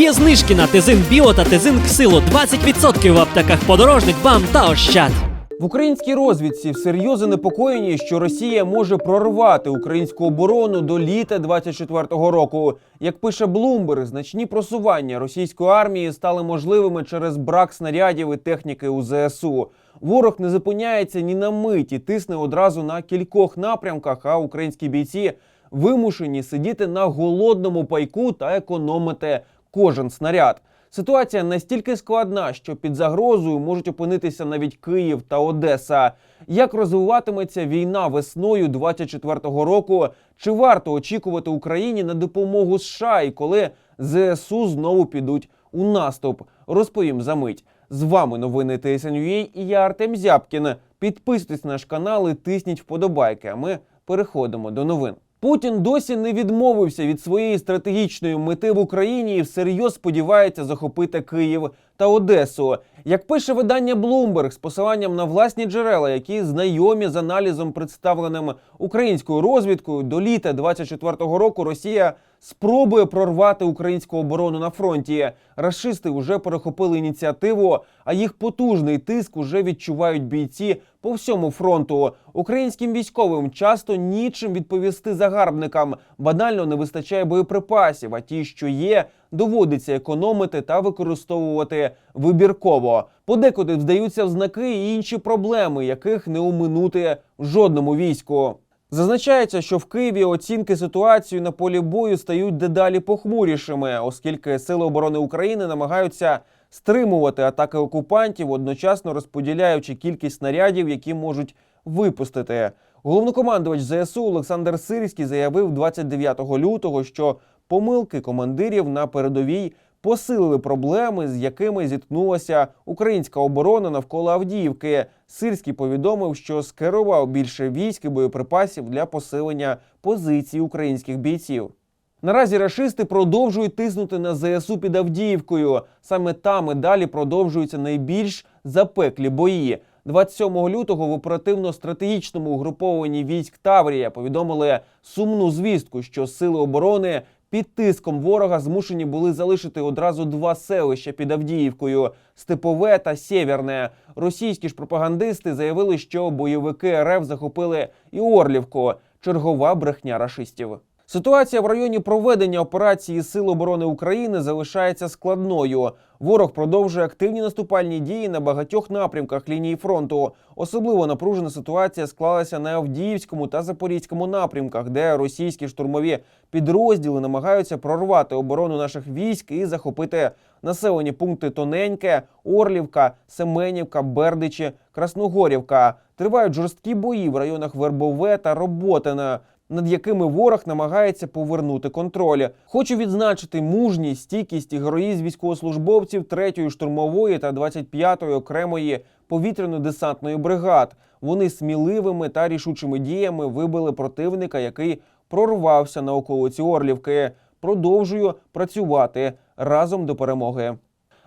Є знижки на Тезин Біо та Тезин Ксило 20% в аптеках подорожник, бам та ощад. В українській розвідці всерйоз занепокоєні, що Росія може прорвати українську оборону до літа 24-го року. Як пише Блумберг, значні просування російської армії стали можливими через брак снарядів і техніки у ЗСУ. Ворог не зупиняється ні на мить і тисне одразу на кількох напрямках. А українські бійці вимушені сидіти на голодному пайку та економити кожен снаряд. Ситуація настільки складна, що під загрозою можуть опинитися навіть Київ та Одеса. Як розвиватиметься війна весною 24-го року? Чи варто очікувати Україні на допомогу США і коли ЗСУ знову підуть у наступ? Розповім за мить. З вами новини ТСНЮА і я Артем Зябкін. Підписуйтесь на наш канал і тисніть вподобайки. А ми переходимо до новин. Путін досі не відмовився від своєї стратегічної мети в Україні і всерйоз сподівається захопити Київ та Одесу. Як пише видання Bloomberg з посиланням на власні джерела, які знайомі з аналізом, представленим українською розвідкою, до літа 24-го року Росія спробує прорвати українську оборону на фронті. Рашисти вже перехопили ініціативу, а їх потужний тиск уже відчувають бійці по всьому фронту. Українським військовим часто нічим відповісти загарбникам. Банально не вистачає боєприпасів, а ті, що є, доводиться економити та використовувати вибірково. Подекуди вдаються в знаки і інші проблеми, яких не оминути в жодному війську. Зазначається, що в Києві оцінки ситуації на полі бою стають дедалі похмурішими, оскільки сили оборони України намагаються стримувати атаки окупантів, одночасно розподіляючи кількість снарядів, які можуть випустити. Головнокомандувач ЗСУ Олександр Сирський заявив 29 лютого, що помилки командирів на передовій посилили проблеми, з якими зіткнулася українська оборона навколо Авдіївки. Сирський повідомив, що скерував більше військ і боєприпасів для посилення позицій українських бійців. Наразі рашисти продовжують тиснути на ЗСУ під Авдіївкою. Саме там і далі продовжуються найбільш запеклі бої. 27 лютого в оперативно-стратегічному угрупованні військ Таврія повідомили сумну звістку, що сили оборони під тиском ворога змушені були залишити одразу два селища під Авдіївкою Степове та Сєвєрне. Російські ж пропагандисти заявили, що бойовики РФ захопили і Орлівку. Чергова брехня рашистів. Ситуація в районі проведення операції Сил оборони України залишається складною. Ворог продовжує активні наступальні дії на багатьох напрямках лінії фронту. Особливо напружена ситуація склалася на Авдіївському та Запорізькому напрямках, де російські штурмові підрозділи намагаються прорвати оборону наших військ і захопити населені пункти Тоненьке, Орлівка, Семенівка, Бердичі, Красногорівка. Тривають жорсткі бої в районах Вербове та Роботине над якими ворог намагається повернути контроль. Хочу відзначити мужність, стійкість і героїзм військовослужбовців 3-ї штурмової та 25-ї окремої повітряно-десантної бригад. Вони сміливими та рішучими діями вибили противника, який прорвався на околиці Орлівки. Продовжую працювати разом до перемоги.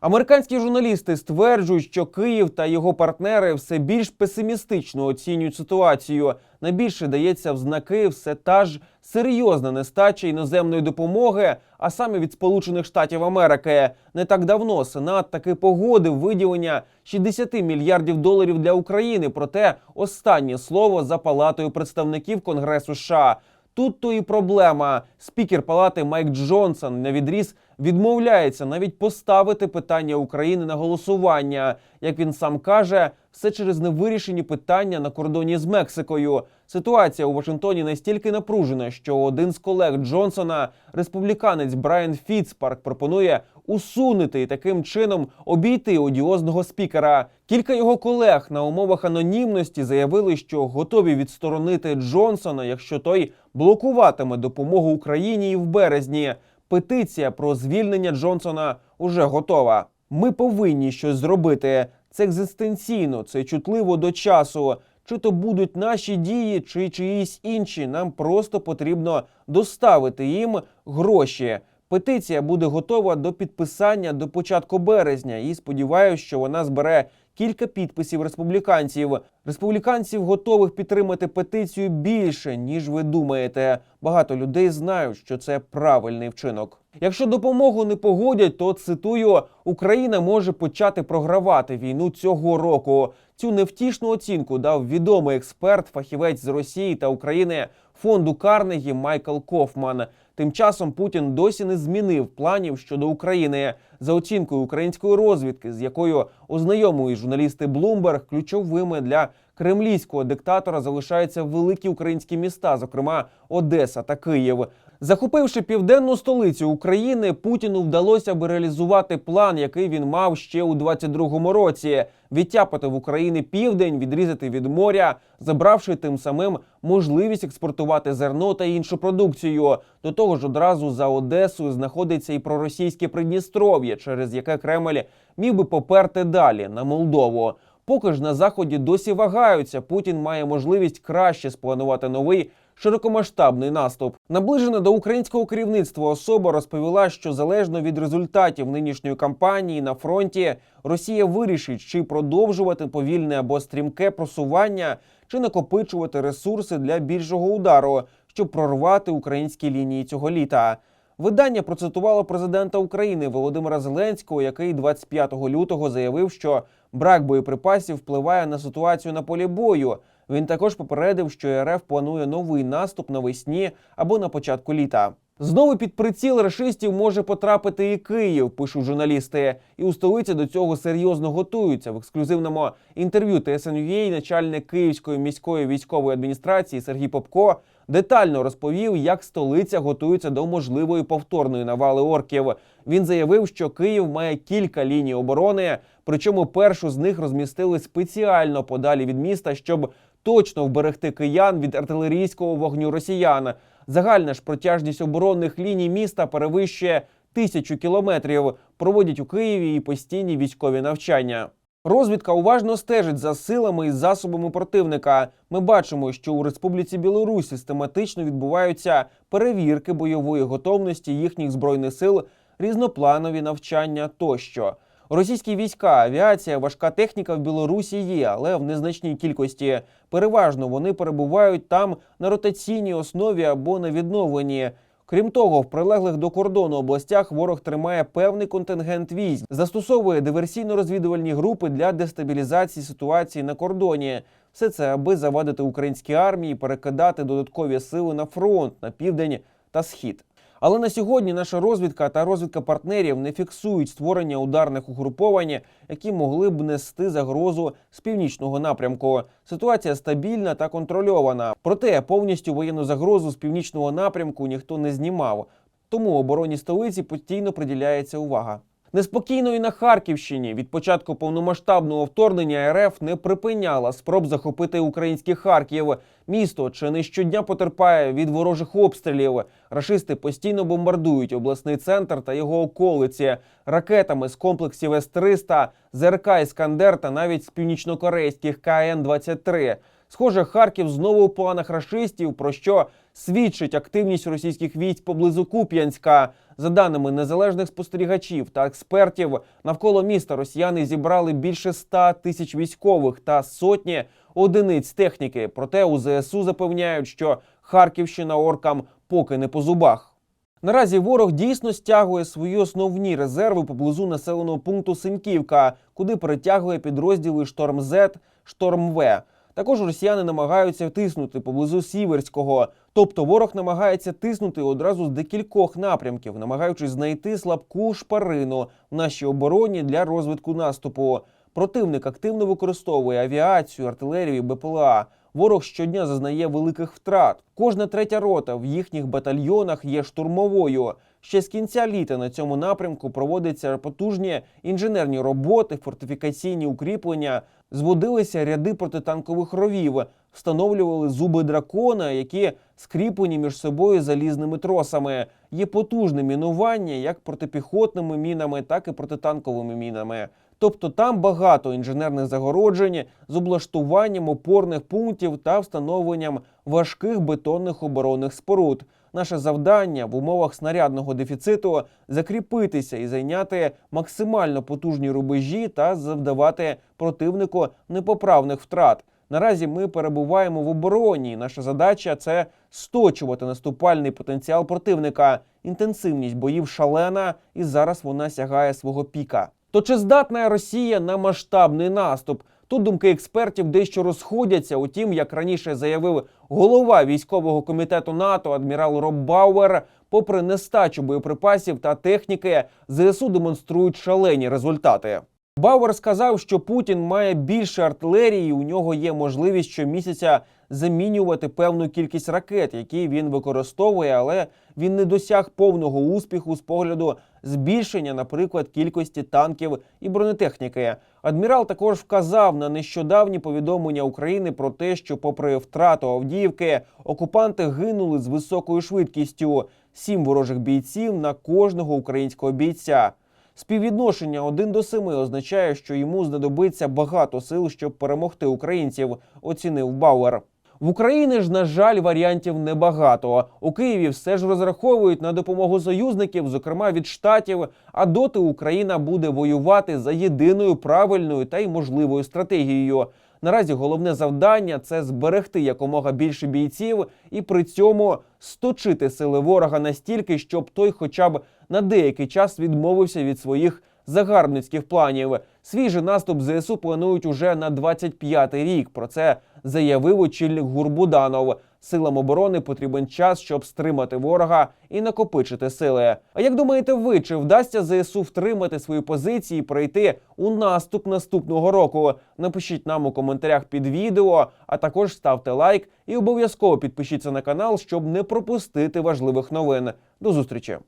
Американські журналісти стверджують, що Київ та його партнери все більш песимістично оцінюють ситуацію. Найбільше дається в знаки все та ж серйозна нестача іноземної допомоги, а саме від Сполучених Штатів Америки. Не так давно Сенат таки погодив виділення 60 мільярдів доларів для України. Проте останнє слово за палатою представників Конгресу США. Тут то і проблема. Спікер палати Майк Джонсон на відріз відмовляється навіть поставити питання України на голосування. Як він сам каже, все через невирішені питання на кордоні з Мексикою. Ситуація у Вашингтоні настільки напружена, що один з колег Джонсона, республіканець Брайан Фіцпарк, пропонує усунути і таким чином обійти одіозного спікера. Кілька його колег на умовах анонімності заявили, що готові відсторонити Джонсона, якщо той блокуватиме допомогу Україні і в березні. Петиція про звільнення Джонсона уже готова. Ми повинні щось зробити. Це екзистенційно, це чутливо до часу. Чи то будуть наші дії, чи чиїсь інші. Нам просто потрібно доставити їм гроші. Петиція буде готова до підписання до початку березня, і сподіваюся, що вона збере кілька підписів республіканців. Республіканців готових підтримати петицію більше ніж ви думаєте. Багато людей знають, що це правильний вчинок. Якщо допомогу не погодять, то цитую: Україна може почати програвати війну цього року. Цю невтішну оцінку дав відомий експерт, фахівець з Росії та України фонду Карнегі Майкл Кофман. Тим часом Путін досі не змінив планів щодо України. За оцінкою української розвідки, з якою ознайомили журналісти Bloomberg, ключовими для кремлівського диктатора залишаються великі українські міста, зокрема Одеса та Київ. Захопивши південну столицю України, Путіну вдалося би реалізувати план, який він мав ще у 22-му році: відтяпати в Україні південь, відрізати від моря, забравши тим самим можливість експортувати зерно та іншу продукцію. До того ж, одразу за Одесою знаходиться і проросійське Придністров'я, через яке Кремль міг би поперти далі на Молдову. Поки ж на заході досі вагаються, Путін має можливість краще спланувати новий широкомасштабний наступ. Наближена до українського керівництва особа розповіла, що залежно від результатів нинішньої кампанії на фронті Росія вирішить, чи продовжувати повільне або стрімке просування, чи накопичувати ресурси для більшого удару, щоб прорвати українські лінії цього літа. Видання процитувало президента України Володимира Зеленського, який 25 лютого заявив, що брак боєприпасів впливає на ситуацію на полі бою. Він також попередив, що РФ планує новий наступ навесні або на початку літа. Знову під приціл рашистів може потрапити і Київ, пишуть журналісти. І у столиці до цього серйозно готуються. В ексклюзивному інтерв'ю TSN.ua начальник Київської міської військової адміністрації Сергій Попко детально розповів, як столиця готується до можливої повторної навали орків. Він заявив, що Київ має кілька ліній оборони, причому першу з них розмістили спеціально подалі від міста, щоб точно вберегти киян від артилерійського вогню росіян. Загальна ж протяжність оборонних ліній міста перевищує тисячу кілометрів. Проводять у Києві і постійні військові навчання. Розвідка уважно стежить за силами і засобами противника. Ми бачимо, що у Республіці Білорусь систематично відбуваються перевірки бойової готовності їхніх збройних сил, різнопланові навчання тощо. Російські війська, авіація, важка техніка в Білорусі є, але в незначній кількості. Переважно вони перебувають там на ротаційній основі або на відновленні. Крім того, в прилеглих до кордону областях ворог тримає певний контингент військ, застосовує диверсійно-розвідувальні групи для дестабілізації ситуації на кордоні. Все це аби завадити українській армії перекидати додаткові сили на фронт на південь та схід. Але на сьогодні наша розвідка та розвідка партнерів не фіксують створення ударних угруповань, які могли б нести загрозу з північного напрямку. Ситуація стабільна та контрольована. Проте повністю воєнну загрозу з північного напрямку ніхто не знімав. Тому обороні столиці постійно приділяється увага. Неспокійно і на Харківщині від початку повномасштабного вторгнення РФ не припиняла спроб захопити український Харків. Місто чи не щодня потерпає від ворожих обстрілів. Рашисти постійно бомбардують обласний центр та його околиці ракетами з комплексів С-300, ЗРК «Іскандер» та навіть з північнокорейських КН-23. Схоже, Харків знову у планах рашистів, про що свідчить активність російських військ поблизу Куп'янська. За даними незалежних спостерігачів та експертів, навколо міста росіяни зібрали більше 100 тисяч військових та сотні одиниць техніки. Проте у ЗСУ запевняють, що Харківщина оркам поки не по зубах. Наразі ворог дійсно стягує свої основні резерви поблизу населеного пункту Синьківка, куди перетягує підрозділи Шторм З, Шторм В. Також росіяни намагаються тиснути поблизу Сіверського. Тобто ворог намагається тиснути одразу з декількох напрямків, намагаючись знайти слабку шпарину в нашій обороні для розвитку наступу. Противник активно використовує авіацію, артилерію, і БПЛА. Ворог щодня зазнає великих втрат. Кожна третя рота в їхніх батальйонах є штурмовою. Ще з кінця літа на цьому напрямку проводяться потужні інженерні роботи, фортифікаційні укріплення, зводилися ряди протитанкових ровів, встановлювали зуби дракона, які скріплені між собою залізними тросами. Є потужне мінування як протипіхотними мінами, так і протитанковими мінами. Тобто там багато інженерних загороджень з облаштуванням опорних пунктів та встановленням важких бетонних оборонних споруд. Наше завдання в умовах снарядного дефіциту закріпитися і зайняти максимально потужні рубежі та завдавати противнику непоправних втрат. Наразі ми перебуваємо в обороні. Наша задача це сточувати наступальний потенціал противника. Інтенсивність боїв шалена, і зараз вона сягає свого піка. То чи здатна Росія на масштабний наступ? Тут думки експертів дещо розходяться. Утім, як раніше заявив голова військового комітету НАТО адмірал Роб Бауер, попри нестачу боєприпасів та техніки, ЗСУ демонструють шалені результати. Бауер сказав, що Путін має більше артилерії, і у нього є можливість щомісяця замінювати певну кількість ракет, які він використовує, але він не досяг повного успіху з погляду збільшення, наприклад, кількості танків і бронетехніки. Адмірал також вказав на нещодавні повідомлення України про те, що, попри втрату Авдіївки, окупанти гинули з високою швидкістю сім ворожих бійців на кожного українського бійця. Співвідношення 1 до 7 означає, що йому знадобиться багато сил, щоб перемогти українців, оцінив Бауер. В Україні ж, на жаль, варіантів небагато. У Києві все ж розраховують на допомогу союзників, зокрема від штатів. А доти Україна буде воювати за єдиною правильною та й можливою стратегією. Наразі головне завдання це зберегти якомога більше бійців і при цьому сточити сили ворога настільки, щоб той, хоча б на деякий час відмовився від своїх загарбницьких планів. Свій же наступ ЗСУ планують уже на 25-й рік. Про це заявив очільник Гурбуданов. Силам оборони потрібен час, щоб стримати ворога і накопичити сили. А як думаєте ви, чи вдасться ЗСУ втримати свої позиції і пройти у наступ наступного року? Напишіть нам у коментарях під відео, а також ставте лайк і обов'язково підпишіться на канал, щоб не пропустити важливих новин. До зустрічі!